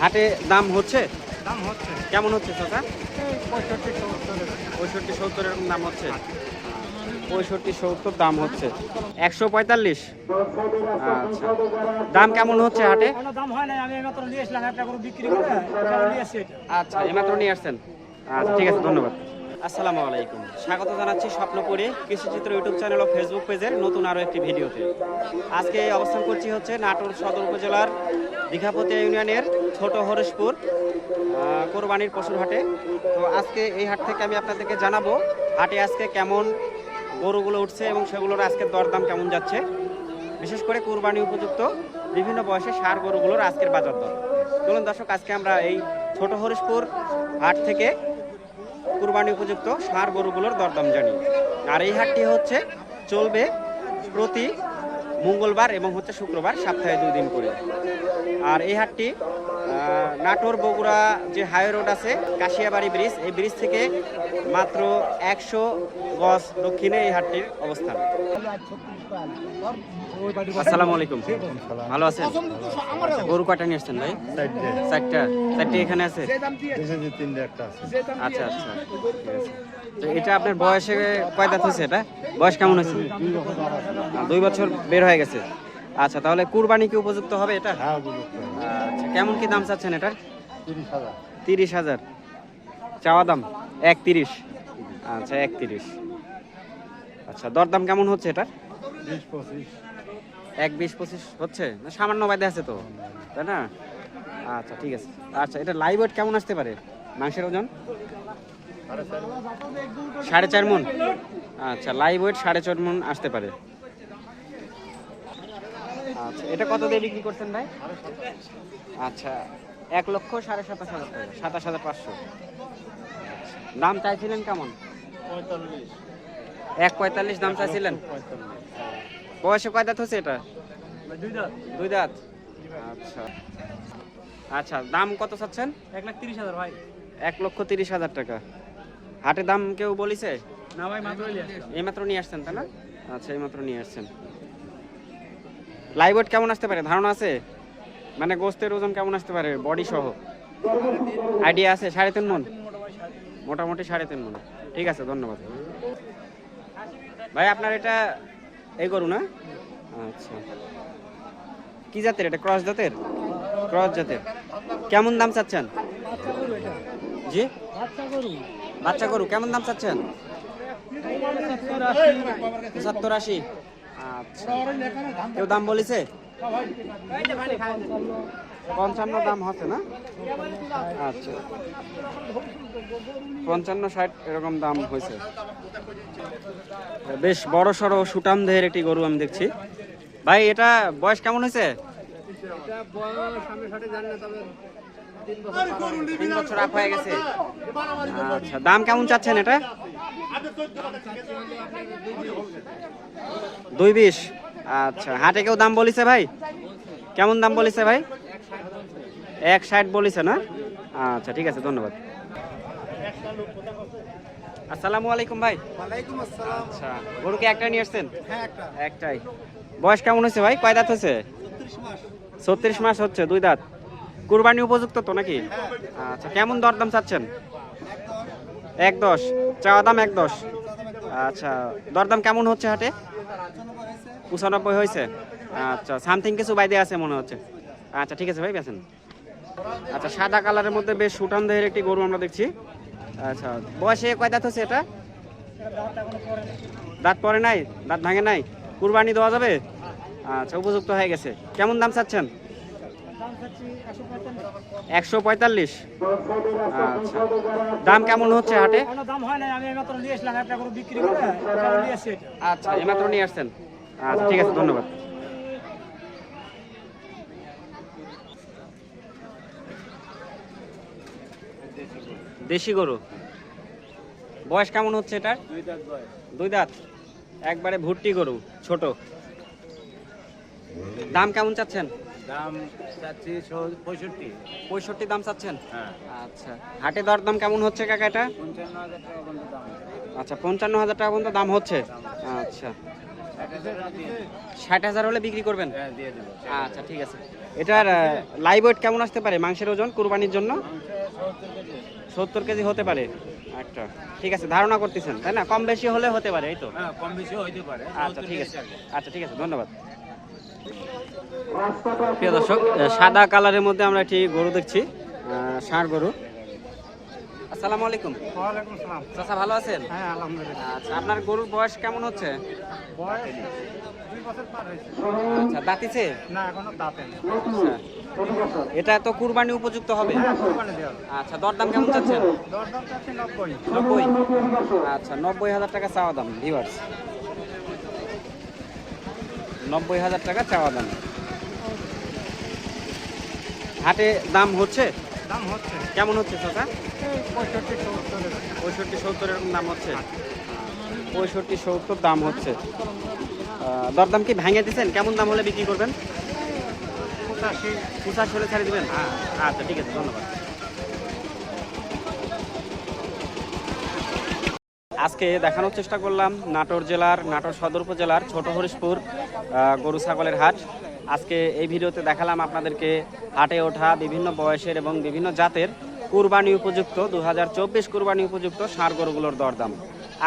হাটে দাম হচ্ছে? দাম হচ্ছে। কেমন হচ্ছে চাচা? পঁয়ষট্টি সত্তর পঁয়ষট্টি সত্তর এরকম দাম হচ্ছে। পঁয়ষট্টি সত্তর দাম হচ্ছে। একশো পঁয়তাল্লিশ? আচ্ছা। দাম কেমন হচ্ছে হাটে? দাম হয় না আমি নিয়ে আসলাম একটা করে বিক্রি আচ্ছা এইমাত্র নিয়ে আসছেন। আচ্ছা ঠিক আছে ধন্যবাদ। আসসালামু আলাইকুম। স্বাগত জানাচ্ছি স্বপ্নপুরী কৃষিচিত্র ইউটিউব চ্যানেল ও ফেসবুক পেজের নতুন আরও একটি ভিডিওতে। আজকে অবস্থান করছি হচ্ছে নাটোর সদর উপজেলার দীঘাপতিয়া ইউনিয়নের ছোট হরেশপুর কোরবানির পশুর হাটে। তো আজকে এই হাট থেকে আমি আপনাদেরকে জানাব হাটে আজকে কেমন গরুগুলো উঠছে এবং সেগুলোর আজকে দরদাম কেমন যাচ্ছে। বিশেষ করে কোরবানি উপযুক্ত বিভিন্ন বয়সে সার গরুগুলোর আজকের বাজার দর। চলুন দর্শক, আজকে আমরা এই ছোট হরিশপুর হাট থেকে কুরবানি উপযুক্ত সার গরুগুলোর দরদাম জানি আর এই হাটটি হচ্ছে, চলবে প্রতি মঙ্গলবার এবং হচ্ছে শুক্রবার, সপ্তাহে দুই দিন করে। আর এই হাটটি নাটোর বগুড়া যে হাই রোড আছে, কাশিয়াবাড়ি ব্রিজ, এই ব্রিজ থেকে মাত্র একশো গজ দক্ষিণে এই হাটটির অবস্থান। আসসালামু আলাইকুম। ভালো আছেন? গরু কয়টা নিয়ে আসছেন ভাই? চারটা। চারটে এখানে আছে? আচ্ছা আচ্ছা। তো এটা আপনার বয়সে কয় দাঁত হয়েছে এটা? বয়স কেমন হয়েছে? দুই বছর বের হয়ে গেছে। আচ্ছা তাহলে কুরবানি কি উপযুক্ত হবে এটা? আচ্ছা কেমন কি দাম চাচ্ছেন এটার? তিরিশ হাজার। চাওয়া দাম? এক তিরিশ আচ্ছা এক তিরিশ আচ্ছা দরদাম কেমন হচ্ছে এটার? এক বিশ পঁচিশ হচ্ছে? না সামান্য বাদে আছে তো তাই না? আচ্ছা ঠিক আছে। আচ্ছা এটা লাইভ ওয়েট কেমন আসতে পারে? মাংসের ওজন? সাড়ে চার মন। আচ্ছা লাইভ ওয়েট সাড়ে চার মন আসতে পারে। এটা কত দিয়ে বিক্রি করছেন ভাই? আচ্ছা এক লক্ষ সাড়ে সাতাশ হাজার টাকা সাতাশ হাজার পাঁচশো। আচ্ছা, দাম চাইছিলেন কেমন? এক পঁয়তাল্লিশ দাম চাইছিলেন? বয়সে কয় দাঁত হচ্ছে এটা? দুই দাঁত। আচ্ছা। আচ্ছা দাম কত চাচ্ছেন? এক লাখ তিরিশ হাজার ভাই। এক লক্ষ তিরিশ হাজার টাকা। হাটে দাম কেউ বলিছে? না ভাই মাত্র এইমাত্র নিয়ে আসছেন তাই না? আচ্ছা এইমাত্র নিয়ে আসছেন। লাইভ ওয়েট কেমন আসতে পারে? ধারণা আছে? মানে গোস্তের ওজন কেমন আসতে পারে? বডি সহ? আইডিয়া আছে? সাড়ে তিন মন মোটামুটি সাড়ে তিন মন ঠিক আছে, ধন্যবাদ। ভাই, আপনার এটা এই করুন না? আচ্ছা। কি জাতের এটা? ক্রস জাতের? ক্রস জাতের। কেমন দাম চাচ্ছেন? জি? বাচ্চা করু কেমন দাম চাচ্ছেন? পঁচাত্তর আশি। কেউ দাম বলেছে? পঞ্চান্ন দাম হচ্ছে না? আচ্ছা। পঞ্চান্ন, ষাট এরকম দাম হয়েছে। বেশ বড় সড়ো সুটাম দেহের একটি গরু আমি দেখছি। ভাই, এটা বয়স কেমন হয়েছে? তিন বছর আপ হয়ে গেছে। আচ্ছা দাম কেমন চাচ্ছেন এটা? দুই বিশ। আচ্ছা হাটে কেউ দাম বলিছে ভাই? কেমন দাম বলিছে ভাই? এক ষাট বলিছে না? আচ্ছা ঠিক আছে ধন্যবাদ। আসসালামু আলাইকুম ভাই। ওয়ালাইকুম আসসালাম। আচ্ছা গরু কি একটা নিয়ে আসছেন? হ্যাঁ একটা। একটাই। বয়স কেমন হয়েছে ভাই? কয় দাঁত হয়েছে? ছত্রিশ মাস। ছত্রিশ মাস হচ্ছে দুই দাঁত। কুরবানি উপযুক্ত তো নাকি? আচ্ছা কেমন দরদাম চাচ্ছেন? এক দশ। চাওয়া দাম এক দশ। আচ্ছা দরদাম কেমন হচ্ছে হাটে? পঁচানব্বই হয়েছে। আচ্ছা সামথিং কিছু বাইদে আছে মনে হচ্ছে। আচ্ছা ঠিক আছে ভাই বেছেন আচ্ছা সাদা কালারের মধ্যে বেশ সুটান দেহের একটি গরু আমরা দেখছি। আচ্ছা বয়সে কয় দাঁত হচ্ছে এটা? দাঁত পরে নাই? দাঁত ভাঙে নাই? কুরবানি দেওয়া যাবে? আচ্ছা উপযুক্ত হয়ে গেছে। কেমন দাম চাচ্ছেন? একশো পঁয়তাল্লিশ। আচ্ছা। দাম কেমন হচ্ছে হাটে? দাম হয় না আমি মাত্র নিয়ে আসলাম একটা করে বিক্রি করে আচ্ছা এইমাত্র নিয়ে আসছেন? আচ্ছা ঠিক আছে ধন্যবাদ। দেশি গরু? বয়স কেমন হচ্ছে এটার? দুই দাঁত? একবারে ভুট্টি গরু ছোট। দাম কেমন চাচ্ছেন? দাম চাচ্ছি পঁয়ষট্টি। পঁয়ষট্টি দাম চাচ্ছেন? হ্যাঁ। আচ্ছা। হাটে দর দাম কেমন হচ্ছে কাকা এটা? আচ্ছা পঞ্চান্ন হাজার টাকা পর্যন্ত দাম হচ্ছে? আচ্ছা। ষাট হাজার হলে বিক্রি করবেন? হ্যাঁ আচ্ছা ঠিক আছে। এটার লাইভ ওয়েট কেমন আসতে পারে মাংসের ওজন কুরবানির জন্য? সত্তর কেজি হতে পারে। একটা ঠিক আছে ধারণা করতেছেন তাই না? কম বেশি হলে হতে পারে এই তো? হ্যাঁ কম বেশি হইতে পারে। আচ্ছা ঠিক আছে। আচ্ছা ঠিক আছে ধন্যবাদ। প্রিয় দর্শক সাদা কালারের মধ্যে আমরা একটি গরু দেখছি ষাঁড় গরু। আসসালামু আলাইকুম। ওয়ালাইকুম সালাম চাচা ভালো আছেন? হ্যাঁ আলহামদুলিল্লাহ। আচ্ছা আপনার গরুর বয়স কেমন হচ্ছে? বয়স দুই বছর পার হয়েছে। আচ্ছা দাঁতিছে না এখনও দাঁতে নেই আচ্ছা এটা তো কুরবানি উপযুক্ত হবে? হবে। আচ্ছা দরদাম কেমন চাচ্ছেন? দরদাম চাচ্ছি নব্বই। নব্বই? আচ্ছা নব্বই হাজার টাকা চাওয়া দাম নব্বই হাজার টাকা চাওয়া দাম। হাটে দাম হচ্ছে? দাম হচ্ছে। কেমন হচ্ছে চাচা? পঁয়ষট্টি সত্তর। পঁয়ষট্টি সত্তর এরকম দাম হচ্ছে? পঁয়ষট্টি সত্তর দাম হচ্ছে। দরদাম কি ভেঙে দিচ্ছেন কেমন দাম হলে বিক্রি করবেন? পঁচাশি। পঁচাশি হলে ছাড়ে দিবেন? আচ্ছা ঠিক আছে ধন্যবাদ। আজকে দেখানোর চেষ্টা করলাম নাটোর জেলার, নাটোর সদর উপজেলার ছোট হরিশপুর গরু ছাগলের হাট। আজকে এই ভিডিওতে দেখালাম আপনাদেরকে হাটে ওঠা বিভিন্ন বয়সের এবং বিভিন্ন জাতের কুরবানি উপযুক্ত দু হাজার চব্বিশ কুরবানি উপযুক্ত সার গরুগুলোর দরদাম।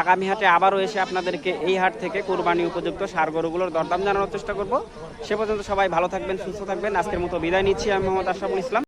আগামী হাটে আবারও এসে আপনাদেরকে এই হাট থেকে কুরবানি উপযুক্ত সার গরুগুলোর দরদাম জানানোর চেষ্টা করব। সে পর্যন্ত সবাই ভালো থাকবেন, সুস্থ থাকবেন। আজকের মতো বিদায় নিচ্ছি আমি মোহাম্মদ আশরাফুল ইসলাম।